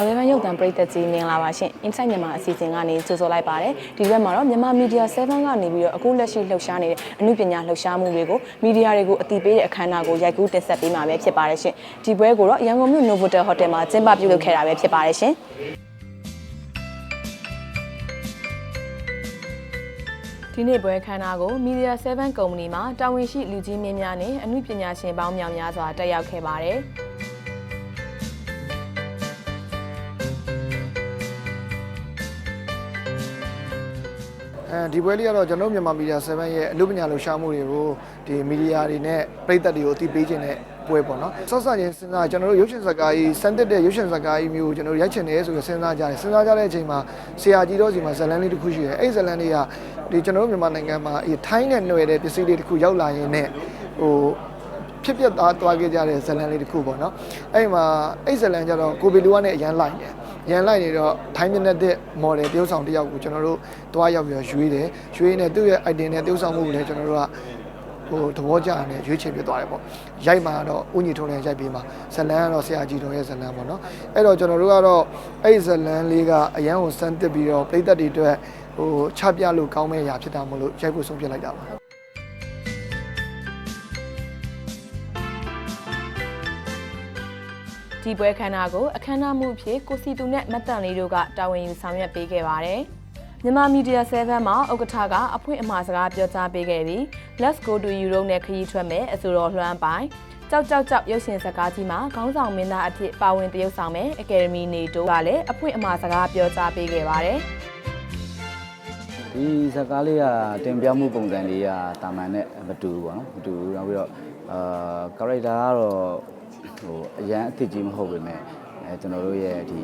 အဝေးပိုင်းရုပ်သံပရိသတ်ကြီးမင်္ဂလာပါရှင် Insight မြန်မာအစီအစဉ်ကနေကြိုဆိုလိုက်ပါတယ်ဒီဘက်မှာတော့မြန်မာမီဒီယာ7ကနေပြီးတော့အခုလက်ရှိလှုပ်ရှားနေတဲ့အမှုပညာလှုပ်ရှားမှုတွေကိုမီဒီယာတွေကိုအတိပေးတဲ့အခမ်းအနားကိုရိုက်ကူးတင်ဆက်ပေးမှာပဲဖြစ်ပါတယ်ရှင်ဒီပွဲကိုတော့ရန်ကုန်မြို့ Novotel Hotel မှာကျင်းပပြုလုပ်ခဲ့တာပဲဖြစ်ပါတယ်ရှင်ဒီနေ့ပွဲခမ်းနားကို Media 7 Company မှာတာဝန်ရှိလူကြီးမင်းများနဲ့အမှုပညာရှင်ပေါင်းများများစွာတက်ရောက်ခဲ့ပါတယ်။ အဲဒီပွဲလေးကတော့ကျွန်တော်တို့မြန်မာမီဒီယာ7ရဲ့အမှုပညာလှူရှားမှုတွေကိုဒီမီဒီယာတွေနဲ့ပြည်သက်တွေကိုအသိပေးခြင်းတဲ့ပွဲပေါ့နော်ဆော့ဆော့ချင်းစဉ်းစားကျွန်တော်တို့ရုပ်ရှင်ဇာတ်ကားကြီးစမ်းတက်တဲ့ရုပ်ရှင်ဇာတ်ကားကြီးမျိုးကိုကျွန်တော်တို့ရိုက်ချင်တယ်ဆိုပြီးစဉ်းစားကြတယ်စဉ်းစားကြတဲ့အချိန်မှာဆရာကြီးတို့စီမှာဇလန်လေးတစ်ခုရှိတယ်အဲ့ဒီဇလန်လေးကဒီကျွန်တော်တို့မြန်မာနိုင်ငံမှာဒီထိုင်းနဲ့ຫນွယ်တဲ့ပစ္စည်းလေးတစ်ခုရောက်လာရင်နဲ့ဟိုဖြစ်ပြသွားသွားခဲ့ကြတဲ့ဇလန်လေးတစ်ခုပေါ့နော်အဲ့ဒီမှာအဲ့ဇလန်ကျတော့ကိုဘီလူကနဲ့အရန်လိုက်တယ် ရန်လိုက်နေတော့ထိုင်းမျက်နှာတဲ့မော်ဒယ်တရုပ်ဆောင်တစ်ယောက်ကိုကျွန်တော်တို့တွားရောက်ပြီးတော့ရွေးတယ်ရွေးနေသူ့ရဲ့ item နဲ့တရုပ်ဆောင်မှုကိုလည်းကျွန်တော်တို့ကဟိုသဘောကျတယ်ရွေးချယ်ပြသွားတယ်ပေါ့ရိုက်မှာတော့ဥညီထုံးလည်းရိုက်ပြီးမှာဇလန်ကတော့ဆရာကြီးတော်ရဲ့ဇလန်ပေါ့နော်အဲ့တော့ကျွန်တော်တို့ကတော့အဲ့ဇလန်လေးကအရန်ကိုစမ်းတစ်ပြီးတော့ပြိသက်တွေအတွက်ဟိုချပြလို့ကောင်းမဲ့အရာဖြစ်တာမလို့ရိုက်ဖို့ဆုံးဖြတ်လိုက်တာပါ ဒီပွဲခမ်းနားကိုအခမ်းအနားမှုအဖြစ်ကိုစီတူနဲ့မတ်တန်လေးတို့ကတာဝန်ယူဆောင်ရွက်ပေးခဲ့ပါတယ်။မြန်မာမီဒီယာ7မှာဥက္ကဋ္ဌကအဖွင့်အမှာစကားပြောကြားပေးခဲ့ပြီး Let's go to Europe နဲ့ခရီးထွက်မယ်အဆိုတော်လွှမ်းပိုင်ကြောက်ကြောက်ကြောက်ရုပ်ရှင်ဇာတ်ကားကြီးမှာခေါင်းဆောင်မင်းသားအဖြစ်ပါဝင်တရုပ်ဆောင်မယ်အကယ်ဒမီနေတိုးကလည်းအဖွင့်အမှာစကားပြောကြားပေးခဲ့ပါတယ်။ဒီဇာတ်ကားလေးကတင်ပြမှုပုံစံလေးကတာမန်နဲ့မတူဘူးပေါ့နော်မတူဘူးနောက်ပြီးတော့အာကာရက်တာကတော့ ဟိုအရန်အစ်စ်ကြီးမဟုတ်ပေမဲ့အဲကျွန်တော်တို့ရဲ့ဒီ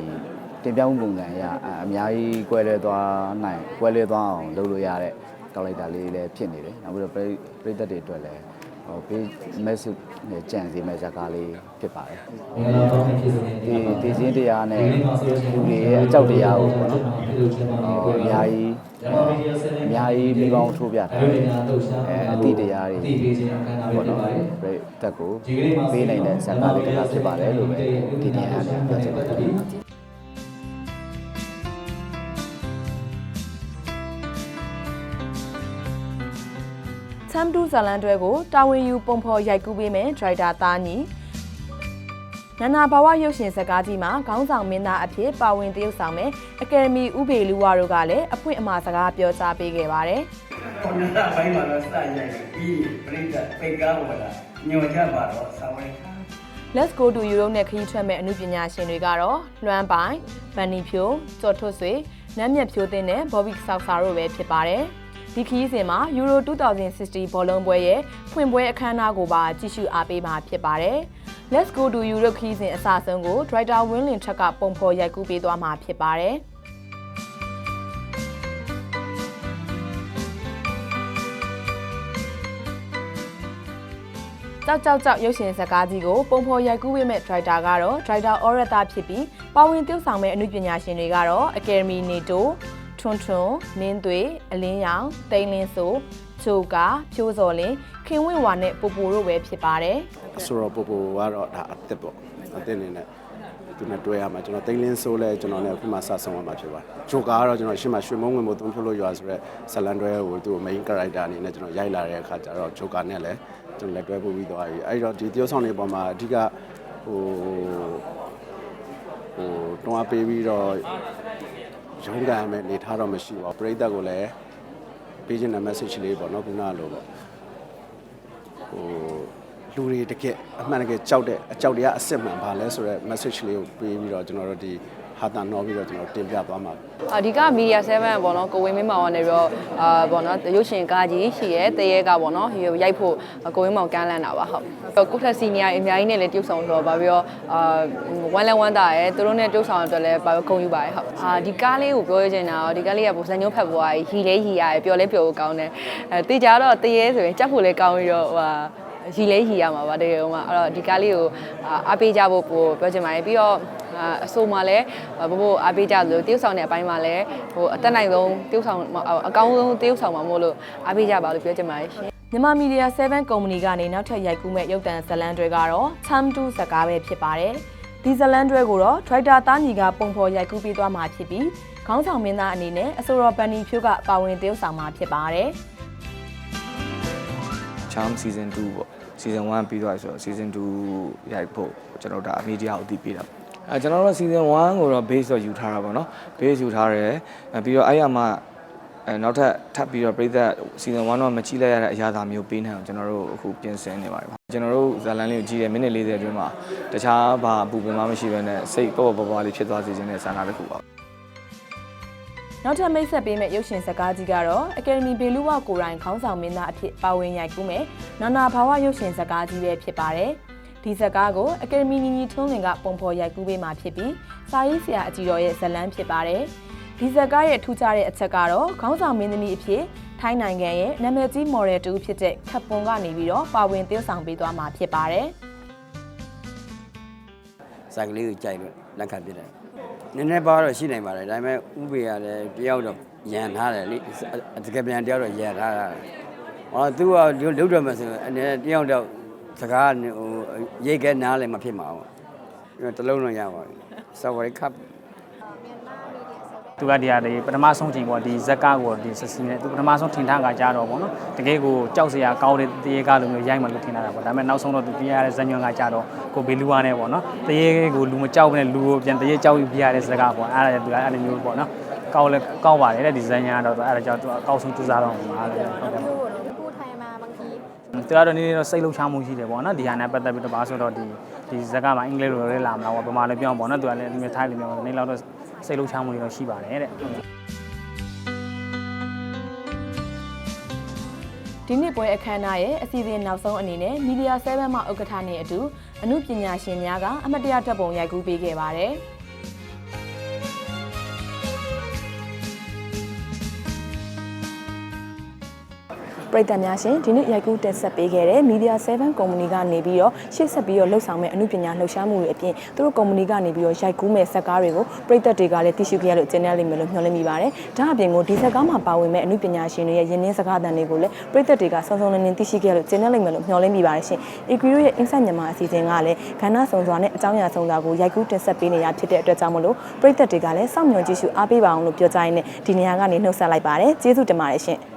တင်ပြမှုပုံစံအရအအများကြီးကွဲလဲသွားနိုင်ကွဲလဲသွားအောင်လုပ်လို့ရတဲ့ကာရက်တာလေးလည်းဖြစ်နေတယ်နောက်ပြီးတော့ပရိပရိသတ်တွေအတွက်လည်း ဟိုပေး message နဲ့ကြံစီမဲ့ဇာတ်ကားလေးဖြစ်ပါတယ်မင်္ဂလာပါဖြစ်စေနေဒီဒီစင်းတရားနဲ့လူတွေရဲ့အကြောက်တရားကိုပေါ့နော်ဒီလိုကျွန်တော်ဟိုအများကြီးရမမီဒီယာဆက်နေအများကြီးမိပေါင်းထိုးပြထားဒါတယ်တွေညာတော့ရှာအဲအတိတရားတွေအတိပေးခြင်းအခမ်းအနားလေးပေါ့ဖြစ်နော်ပါတယ်ပြတက်ကိုပေးနိုင်တဲ့ဇာတ်ကားလေးတစ်ခါဖြစ်ပါတယ်လို့ပဲဒီနေ့အားဖြင့်ပြောချင်ပါတယ် ချမ်တူဇာလန်တွဲကိုတာဝန်ယူပုံဖော်ရိုက်ကူးပေးမယ်ဒရိုက်တာသားညီနန္နာဘာဝရုပ်ရှင်ဇာတ်ကားကြီးမှာခေါင်းဆောင်မင်းသားအဖြစ်ပါဝင်တရုပ်ဆောင်မယ်အကယ်ဒမီဥပေလူဝါတို့ကလည်းအဖွင့်အမှာစကားပြောကြားပေးခဲ့ပါတယ်ကွန်ပျူတာဘိုင်းမှာတော့စရိုက်တယ်ပြီးပြိတ္တပိတ်ကားဝင်လာညွှန်ချက်ပါတော့ဆောင်းလိုက် Let's go to Europe နဲ့ခရီးထွက်မဲ့အမှုပညာရှင်တွေကတော့လွမ်းပိုင်ဗန်နီဖြိုကျော်ထွတ်ဆွေနမ်းမြတ်ဖြိုးသိန်းနဲ့ဘော်ဘီဆောက်ဆာတို့ပဲဖြစ်ပါတယ် ဒီခရီးစဉ်မှာ Euro 2060ဘောလုံးပွဲရဲ့ဖွင့်ပွဲအခမ်းအနားကိုပါကြည့်ရှုအားပေးမှာဖြစ်ပါတယ် Let's go to Europe ခရီးစဉ်အစအဆုံးကို Director Winlin ထက်ကပုံဖော်ရိုက်ကူးပေးသွားမှာဖြစ်ပါတယ်ကြောက်ကြောက်ကြောက်ရုပ်ရှင်ဇာတ်ကားကြီးကိုပုံဖော်ရိုက်ကူးပေးမဲ့ဒရိုက်တာကတော့ဒရိုက်တာအော်ရတာဖြစ်ပြီးပါဝင်ပြုဆောင်မဲ့အမှုပညာရှင်တွေကတော့အက ယ်ဒမီနေတိုထွန်းထွန်းမင်းသွေအလင်းရောင်တိန်လင်းဆိုချိုကာဖြိုးစော်လင်းခင်ဝင့်ဝါနဲ့ပူပူတို့ပဲဖြစ်ပါတယ်ဆိုတော့ပိုပိုကတော့ဒါအသက်ပေါ့အသက်နေနဲ့သူနဲ့တွေ့ရမှာကျွန်တော်တိန်လင်းဆိုးလဲကျွန်တော်လည်းအခုမှစဆောင်ရမှာဖြစ်ပါတယ်ဂျိုကာကတော့ကျွန်တော်ရှေ့မှာရွှေမုံဝင်ဖို့သုံးဖြုတ်လို့ရွာဆိုတော့ဇလန်တွဲကိုသူ့ main character အနေနဲ့ကျွန်တော်ရိုက်လာတဲ့အခါကျတော့ဂျိုကာနဲ့လည်းကျွန်တော်လက်တွဲပို့ပြီးသွားပြီအဲ့တော့ဒီတရုပ်ဆောင်တွေပေါ်မှာအဓိကဟိုဟိုတွန်းအားပေးပြီးတော့ ရုန်းကန်မဲ့နေထားတော့မရှိပါဘူးပရိသတ်ကိုလည်းပေးခြင်းတဲ့ message လေးပေါ့နော်ခုနကလိုပေါ့ဟိုလူတွေတကယ်အမှန်တကယ်ကြောက်တဲ့အကြောက်တရားအစစ်မှန်ပါလဲဆိုတော့ message လေးကိုပေးပြီးတော့ကျွန်တော်တို့ဒီ ဟာတာနော်ပြီးတော့ကျွန်တော်တင်ပြသွားမှာအဓိကမီဒီယာ7ပေါ့နော်ကိုဝင်းမင်းမောင်ကနေပြီးတော့အာပေါ့နော်ရုပ်ရှင်ကားကြီးရှိရဲတရေကပေါ့နော်ရိုက်ဖို့ကိုဝင်းမောင်ကမ်းလှမ်းတာပါဟုတ်ကိုထက်စီနီယာအများကြီးနဲ့လည်းပြုတ်ဆောင်ဆိုတော့ဗာပြီးတော့အာဝမ်းလဲဝမ်းတာရဲသူတို့နဲ့ပြုတ်ဆောင်အတွက်လည်းဗာဂုံယူပါတယ်ဟုတ်အာဒီကားလေးကိုပြောရချင်တာတော့ဒီကားလေးကပုံစံညုံဖက်ပွားကြီးရီလဲရီရတယ်ပျော်လဲပျော်ဖို့ကောင်းတယ်အဲတေချာတော့တရေဆိုရင်ကြက်ဖို့လည်းကောင်းပြီးတော့ဟိုဟာရီလဲရီရမှာပါတကယ်လို့မှအဲ့တော့ဒီကားလေးကိုအားပေးကြဖို့ပို့ပြောချင်ပါတယ်ပြီးတော့ အဆိုမှာလည်းဘဘအားပေးကြလို့တရုတ်ဆောင်တဲ့အပိုင်းမှာလည်းဟိုအတက်နိုင်ဆုံးတရုတ်ဆောင်အကောင်းဆုံးတရုတ်ဆောင်မှာမို့လို့အားပေးကြပါလို့ပြောချင်ပါတယ်ရှင်မြန်မာမီဒီယာ7ကုမ္ပဏီကနေနောက်ထပ်ရိုက်ကူးမဲ့ရုပ်သံဇာတ်လမ်းတွေကတော့ Time to ဇာတ်ကားပဲဖြစ်ပါတယ်ဒီဇလန်တွဲကိုတော့ဒရိုက်တာတာညီကပုံဖော်ရိုက်ကူးပေးသွားမှာဖြစ်ပြီးခေါင်းဆောင်မင်းသားအနေနဲ့အဆိုတော်ဘန်နီဖြိုးကပါဝင်သရုပ်ဆောင်မှာဖြစ်ပါတယ်။ Charm season 2ပေါ့ season 1ပြီးသွားပြီဆိုတော့ season 2ရိုက်ဖို့ကျွန်တော်ဒါအမီဒီယာကိုအသိပေးတာ အဲကျွန်တော်တို့ season 1ကိုတော့ base တော့ယူထားတာပေါ့နော် base ယူထားတယ်အဲပြီးတော့အဲ့ရမှာအဲနောက်ထပ်ထပ်ပြီးတော့ပြည်သက် season 1တော့မကြည့်လိုက်ရတဲ့အရာသာမျိုးပေးနေအောင်ကျွန်တော်တို့အခုပြင်ဆင်နေပါတယ်ကျွန်တော်တို့ဇာတ်လမ်းလေးကိုကြည့်ရမိနစ်40အတွင်းမှာတခြားဘာအပူပင်မှမရှိဘဲနဲ့စိတ်ပေါ့ပေါ့ပါပါလေးဖြစ်သွားစေခြင်းနဲ့ဆန္ဒတစ်ခုပါနောက်ထပ်မိတ်ဆက်ပေးမဲ့ရုပ်ရှင်ဇာတ်ကားကြီးကတော့အကယ်ဒမီဘေလူဝကိုရိုင်းခေါင်းဆောင်မင်းသားအဖြစ်ပါဝင်ရိုက်ကူးမဲ့နာနာဘာဝရုပ်ရှင်ဇာတ်ကားကြီးပဲဖြစ်ပါတယ်။ ဒီဇာတ်ကားကိုအကယ်ဒမီညီညီထွန်းလင်ကပုံဖော်ရိုက်ကူးပေးမှာဖြစ်ပြီးစာရေးဆရာအကြီးတော်ရဲ့ဇာတ်လမ်းဖြစ်ပါတယ်။ဒီဇာတ်ကားရဲ့ထူးခြားတဲ့အချက်ကတော့ခေါင်းဆောင်မင်းသမီးအဖြစ်ထိုင်းနိုင်ငံရဲ့နာမည်ကြီးမော်ဒယ်တူဖြစ်တဲ့ခပ်ပွန်ကနေပြီးတော့ပါဝင်သရုပ်ဆောင်ပေးသွားမှာဖြစ်ပါတယ်။စာကလေးကိုကြိုက်လို့လက်ခံပြတယ်နည်းနည်းပါတော့ရှိနိုင်ပါတယ်ဒါပေမဲ့ဥပေရလည်းတယောက်တော့ရန်ထားတယ်လေတကယ်ပြန်တယောက်တော့ရန်ထားတာဟောသူကလုတ်တော့မှဆိုအနေနဲ့တယောက်တော့ စကားဟိုရိတ်ကဲနားလည်းမဖြစ်မှာဘူးတလုံးတော့ရပါပြီ sorry cup သူကဒီဟာဒီပထမဆုံးချိန်ပေါ့ဒီဇက်ကားကိုဒီစစီနဲ့သူပထမဆုံးထင်ထားကကြတော့ပေါ့နော်တကယ်ကိုကြောက်စရာကောင်းတဲ့တရေကားလိုမျိုးရိုက်မှလို့ထင်တာပေါ့ဒါပေမဲ့နောက်ဆုံးတော့သူပြရတဲ့ဇညွန်ကကြတော့ကိုဘေလူဝါနဲ့ပေါ့နော်တရေကိုလူမကြောက်ဘဲနဲ့လူကိုပြန်တရေကြောက်ပြီးပြရတဲ့ဇက်ကားပေါ့အဲ့ဒါသူကအဲ့လိုမျိုးပေါ့နော်ကောက်လဲကောက်ပါတယ်တဲ့ဒီဇညာတော့အဲ့ဒါကြောင့်သူအကောက်ဆုံးစူးစားတော့မှာလေဟုတ်တ သူကတော့နေနေတော့စိတ်လှုပ်ရှားမှုရှိတယ်ပေါ့နော်ဒီဟာနဲ့ပတ်သက်ပြီးတော့ဘာဆိုတော့ဒီဒီဇက်ကမှာအင်္ဂလိပ်လိုလေးလာမလားပေါ့ဗမာလိုပြောပေါ့နော်သူကလည်းဒီမျိုးထိုင်းလိုမျိုးနေလောက်တော့စိတ်လှုပ်ရှားမှုတွေတော့ရှိပါတယ်တဲ့ဒီနှစ်ပွဲအခမ်းအနားရဲ့အစီအစဉ်နောက်ဆုံးအနေနဲ့ Media 7မှဥက္ကဋ္ဌနဲ့အတူအမှုပညာရှင်များကအမတ်တရတပ်ပုံရိုက်ကူးပေးခဲ့ပါတယ်။ ပရိသတ်များရှင်ဒီနေ့ရိုက်ကူးတက်ဆက်ပေးခဲ့တဲ့ Media 7 Company ကနေပြီးတော့ရှေ့ဆက်ပြီးတော့လှုပ်ဆောင်မဲ့အမှုပညာလှုပ်ရှားမှုတွေအပြင်သူတို့ Company ကနေပြီးတော့ရိုက်ကူးမဲ့ဇက်ကားတွေကိုပရိသတ်တွေကလည်းသိရှိခဲ့ရလို့ကျင်းနေလိမ့်မယ်လို့မျှော်လင့်မိပါတယ်။ဒါအပြင်ကိုဒီဇက်ကားမှာပါဝင်မဲ့အမှုပညာရှင်တွေရဲ့ယဉ်နှင်းစကားသံတွေကိုလည်းပရိသတ်တွေကစုံစုံလင်လင်သိရှိခဲ့ရလို့ကျင်းနေလိမ့်မယ်လို့မျှော်လင့်မိပါတယ်ရှင်။ Equiro ရဲ့ Insight မြန်မာအစီအစဉ်ကလည်းကဏ္ဍစုံစွာနဲ့အကြောင်းအရာစုံစွာကိုရိုက်ကူးတင်ဆက်ပေးနေရဖြစ်တဲ့အတွက်ကြောင့်မလို့ပရိသတ်တွေကလည်းစောင့်မျှော်ကြည့်ရှုအားပေးပါအောင်လို့ပြောကြရင်းနဲ့ဒီနေရာကနေနှုတ်ဆက်လိုက်ပါတယ်။ကျေးဇူးတင်ပါတယ်ရှင်။